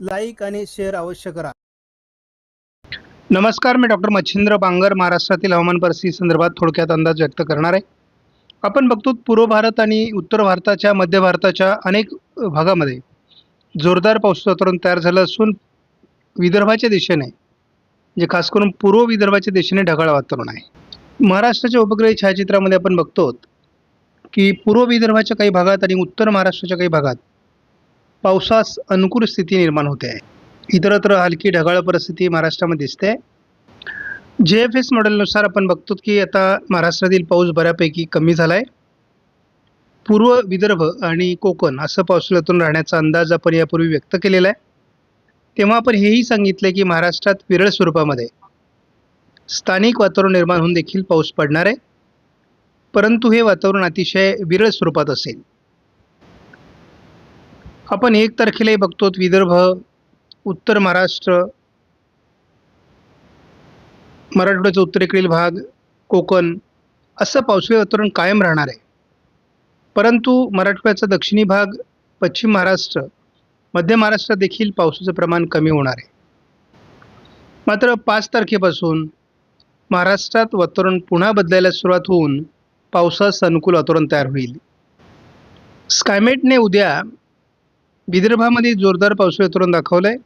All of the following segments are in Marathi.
लाईक आणि शेअर अवश्य करा. नमस्कार मी डॉक्टर मच्छिंद्र बांगर महाराष्ट्रातील हवामान परिस्थिती संदर्भात थोडक्यात अंदाज व्यक्त करणार आहे. आपण बघतो पूर्व भारत आणि उत्तर भारताच्या मध्य भारताच्या अनेक भागामध्ये जोरदार पाऊस वातावरण तयार झालं असून विदर्भाच्या दिशेने जे खास करून पूर्व विदर्भाच्या दिशेने ढगाळ वातावरण आहे. महाराष्ट्राच्या उपग्रही छायाचित्रामध्ये आपण बघतो की पूर्व विदर्भाच्या काही भागात आणि उत्तर महाराष्ट्राच्या काही भागात पावसास अनुकूल स्थिती निर्माण होते. आहे इतरत्र हलकी ढगाळ परिस्थिती महाराष्ट्रामध्ये दिसते. जे एफ एस मॉडेलनुसार आपण बघतो की आता महाराष्ट्रातील पाऊस बऱ्यापैकी कमी झाला आहे पूर्व विदर्भ आणि कोकण असं पावसाळ्यातून राहण्याचा अंदाज आपण यापूर्वी व्यक्त केलेला आहे. तेव्हा आपण हेही सांगितलं की महाराष्ट्रात विरळ स्वरूपामध्ये स्थानिक वातावरण निर्माण होऊन देखील पाऊस पडणार आहे. परंतु हे वातावरण अतिशय विरळ स्वरूपात असेल. आपण एक तारखेलाही बघतो विदर्भ उत्तर महाराष्ट्र मराठवाड्याचा उत्तरेकडील भाग कोकण असं पावसाळी वातावरण कायम राहणार आहे. परंतु मराठवाड्याचा दक्षिणी भाग पश्चिम महाराष्ट्र मध्य महाराष्ट्रात देखील पावसाचं प्रमाण कमी होणार आहे. मात्र पाच तारखेपासून महाराष्ट्रात वातावरण पुन्हा बदलायला सुरुवात होऊन पावसास अनुकूल वातावरण तयार होईल. स्कायमेटने उद्या विदर्भामध्ये जोरदार पावसाळी वातावरण दाखवलं आहे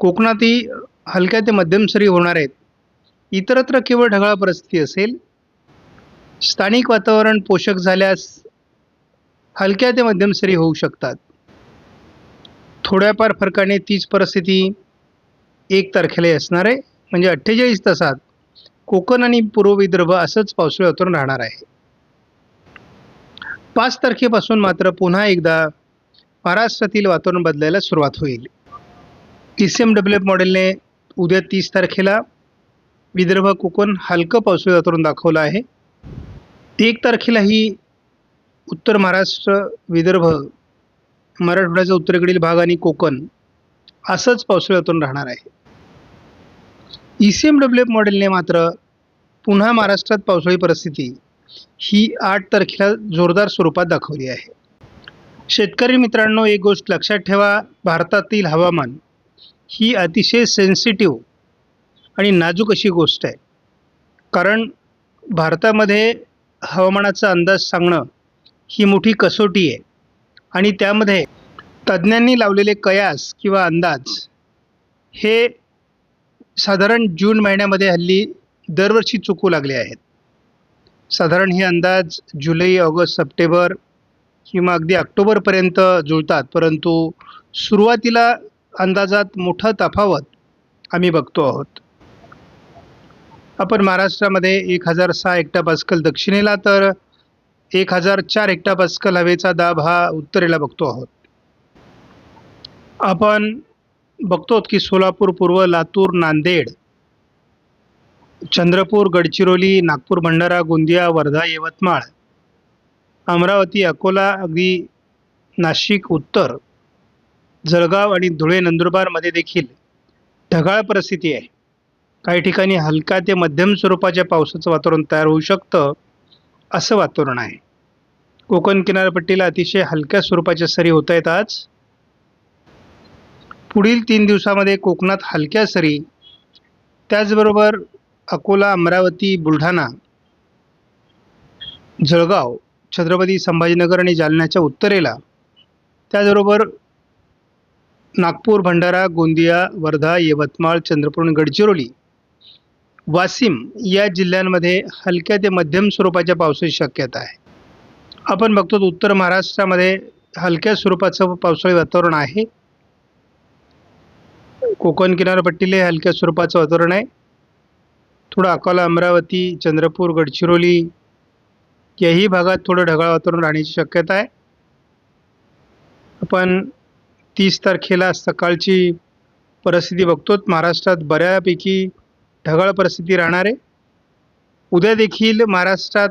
कोकणातही हलक्या ते मध्यम सरी होणार आहेत. इतरत्र केवळ ढगाळ परिस्थिती असेल. स्थानिक वातावरण पोषक झाल्यास हलक्या ते मध्यम सरी होऊ शकतात. थोड्याफार फरकाने तीच परिस्थिती एक तारखेला असणार आहे. म्हणजे अठ्ठेचाळीस तासात कोकण आणि पूर्व विदर्भ असंच पावसाळी वातावरण राहणार आहे. पाच तारखेपासून मात्र पुन्हा एकदा महाराष्ट्रातील वातावरण बदलायला सुरुवात होईल. E C M W F मॉडेलने उद्या तीस तारखेला विदर्भ कोकण हलकं पावसाळी वातावरण दाखवलं आहे. एक तारखेलाही उत्तर महाराष्ट्र विदर्भ मराठवाड्याचा उत्तरेकडील भाग आणि कोकण असंच पावसाळी वातावरण राहणार आहे. E C M W F मॉडेलने मात्र पुन्हा महाराष्ट्रात पावसाळी परिस्थिती ही आठ तारखेला जोरदार स्वरूपात दाखवली आहे. शेतकरी मित्रांनो एक गोष्ट लक्षात ठेवा भारतातील हवामान ही अतिशय सेन्सिटिव्ह आणि नाजूक अशी गोष्ट आहे. कारण भारतामध्ये हवामानाचा अंदाज सांगणं ही मोठी कसोटी आहे. आणि त्यामध्ये तज्ज्ञांनी लावलेले कयास किंवा अंदाज हे साधारण जून महिन्यामध्ये हल्ली दरवर्षी चुकू लागले आहेत. साधारण हे अंदाज जुलै ऑगस्ट सप्टेंबर किंवा अगदी ऑक्टोबरपर्यंत जुळतात परंतु सुरुवातीला अंदाजात मोठा तफावत आम्ही बघतो आहोत. आपण महाराष्ट्रामध्ये एक हजार सहा हेक्टा पास्कल दक्षिणेला तर एक हजार चार हेक्टा पास्कल हवेचा दाब हा उत्तरेला बघतो आहोत. आपण बघतो की सोलापूर पूर्व लातूर नांदेड चंद्रपूर गडचिरोली नागपूर भंडारा गोंदिया वर्धा यवतमाळ अमरावती अकोला अगदी नाशिक उत्तर जळगाव आणि धुळे नंदुरबारमध्ये देखील ढगाळ परिस्थिती आहे. काही ठिकाणी हलका ते मध्यम स्वरूपाच्या पावसाचं वातावरण तयार होऊ शकतं असं वातावरण आहे. कोकण किनारपट्टीला अतिशय हलक्या स्वरूपाच्या सरी होत आहेत आज. पुढील तीन दिवसामध्ये कोकणात हलक्या सरी. त्याचबरोबर अकोला अमरावती बुलढाणा जळगाव छत्रपती संभाजीनगर आणि जालन्याच्या उत्तरेला. त्याचबरोबर नागपूर भंडारा गोंदिया वर्धा यवतमाळ चंद्रपूर आणि गडचिरोली. वाशिम या जिल्ह्यांमध्ये हलक्या ते मध्यम स्वरूपाच्या पावसाची शक्यता आहे. आपण बघतो उत्तर महाराष्ट्रामध्ये हलक्या स्वरूपाचं पावसाळी वातावरण आहे. कोकण किनारपट्टीला हलक्या स्वरूपाचं वातावरण आहे. थोडं अकोला अमरावती चंद्रपूर गडचिरोली याही भागात थोडं ढगाळ वातावरण राहण्याची शक्यता आहे. आपण तीस तारखेला सकाळची परिस्थिती बघतो महाराष्ट्रात बऱ्यापैकी ढगाळ परिस्थिती राहणार आहे. उद्या देखील महाराष्ट्रात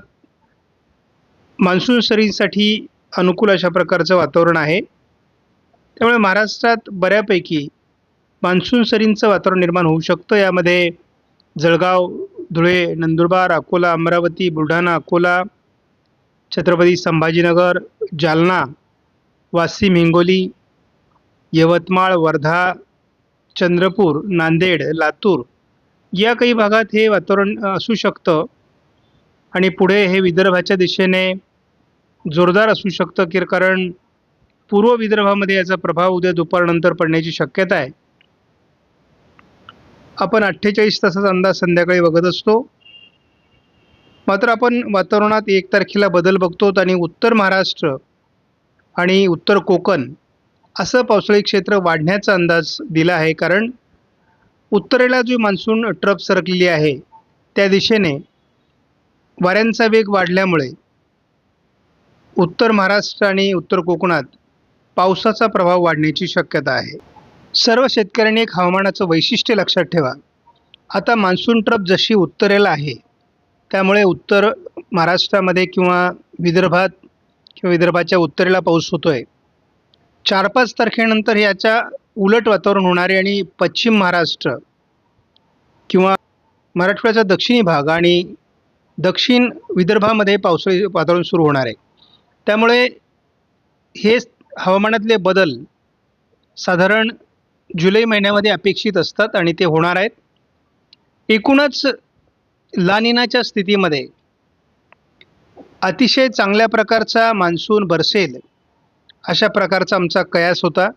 मान्सून सरींसाठी अनुकूल अशा प्रकारचं वातावरण आहे. त्यामुळे महाराष्ट्रात बऱ्यापैकी मान्सून सरींचं वातावरण निर्माण होऊ शकतं. यामध्ये जळगाव धुळे नंदुरबार अकोला अमरावती बुलढाणा अकोला छत्रपती संभाजीनगर जालना वाशिम हिंगोली यवतमाळ वर्धा चंद्रपूर नांदेड लातूर या काही भागात हे वातावरण असू शकतं. आणि पुढे हे विदर्भाच्या दिशेने जोरदार असू शकतं की कारण पूर्व विदर्भामध्ये याचा प्रभाव उद्या दुपारनंतर पडण्याची शक्यता आहे. आपण अठ्ठेचाळीस तासाचा अंदाज संध्याकाळी बघत असतो. मात्र आपण वातावरणात एक तारखेला बदल बघतो आणि उत्तर महाराष्ट्र आणि उत्तर कोकण असं पावसाळी क्षेत्र वाढण्याचा अंदाज दिला आहे. कारण उत्तरेला जी मान्सून ट्रप सरकलेली आहे त्या दिशेने वाऱ्यांचा वेग वाढल्यामुळे उत्तर महाराष्ट्र आणि उत्तर कोकणात पावसाचा प्रभाव वाढण्याची शक्यता आहे. सर्व शेतकऱ्यांनी एक हवामानाचं वैशिष्ट्य लक्षात ठेवा. आता मान्सून ट्रप जशी उत्तरेला आहे त्यामुळे उत्तर महाराष्ट्रामध्ये किंवा विदर्भात किंवा विदर्भाच्या उत्तरेला पाऊस होतो आहे चार पाच तारखेनंतर याच्या उलट वातावरण होणार आहे आणि पश्चिम महाराष्ट्र किंवा मराठवाड्याचा दक्षिणी भाग आणि दक्षिण विदर्भामध्ये पावसाळी वातावरण सुरू होणार आहे. त्यामुळे हे हवामानातले बदल साधारण जुलै महिन्यामध्ये अपेक्षित असतात आणि ते होणार आहेत. एकूणच लानिनाच्या स्थितीमध्ये अतिशय चांगल्या प्रकारचा मान्सून बरसेल अशा प्रकारचा आमचा कयास होता.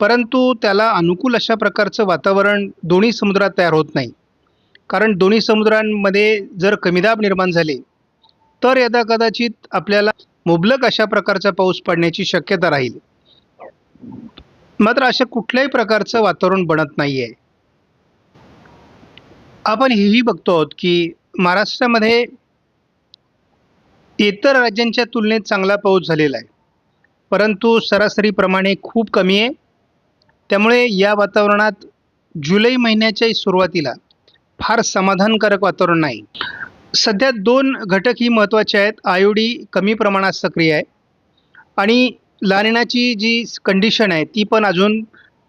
परंतु त्याला अनुकूल अशा प्रकारचं वातावरण दोन्ही समुद्रात तयार होत नाही. कारण दोन्ही समुद्रांमध्ये जर कमीदाब निर्माण झाले तर यदा कदाचित आपल्याला मुबलक अशा प्रकारचा पाऊस पडण्याची शक्यता राहील. मात्र अशा कुठल्याही प्रकारचं वातावरण बनत नाही आहे आपण हेही बघतो आहोत की महाराष्ट्रामध्ये इतर राज्यांच्या तुलनेत चांगला पाऊस झालेला आहे. परंतु सरासरीप्रमाणे खूप कमी आहे. त्यामुळे या वातावरणात जुलै महिन्याच्या सुरुवातीला फार समाधानकारक वातावरण नाही. सध्या दोन घटक ही महत्त्वाचे आहेत. आयोडी कमी प्रमाणात सक्रिय आहे. आणि लानिनाची जी कंडिशन आहे ती पण अजून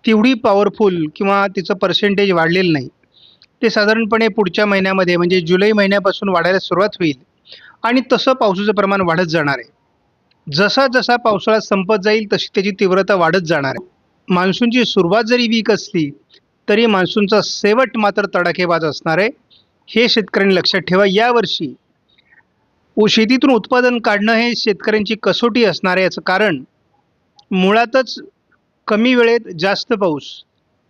तेवढी पॉवरफुल किंवा तिचं पर्सेंटेज वाढलेलं नाही. ते साधारणपणे पुढच्या महिन्यामध्ये म्हणजे जुलै महिन्यापासून वाढायला सुरुवात होईल. आणि तसं पावसाचं प्रमाण वाढत जाणार आहे. जसा जसा पावसाळा संपत जाईल तशी त्याची तीव्रता वाढत जाणार आहे. मान्सूनची सुरुवात जरी वीक असली तरी मान्सूनचा शेवट मात्र तडाखेबाज असणार आहे. हे शेतकऱ्यांनी लक्षात ठेवा. यावर्षी शेतीतून उत्पादन काढणं हे शेतकऱ्यांची कसोटी असणार आहे याचं कारण मुळातच कमी वेळेत जास्त पाऊस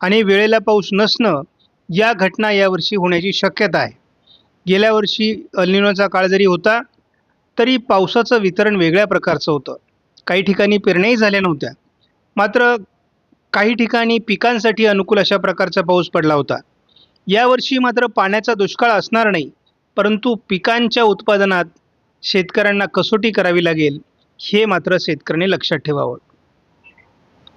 आणि वेळेला पाऊस नसणं या घटना यावर्षी होण्याची शक्यता आहे. गेल्या वर्षी अल्निनोचा काळ जरी होता तरी पावसाचं वितरण वेगळ्या प्रकारचं होतं. काही ठिकाणी पेरण्याही झाल्या नव्हत्या. मात्र काही ठिकाणी पिकांसाठी अनुकूल अशा प्रकारचा पाऊस पडला होता. यावर्षी मात्र पाण्याचा दुष्काळ असणार नाही परंतु पिकांच्या उत्पादनात शेतकऱ्यांना कसोटी करावी लागेल हे मात्र शेतकऱ्यांनी लक्षात ठेवावं.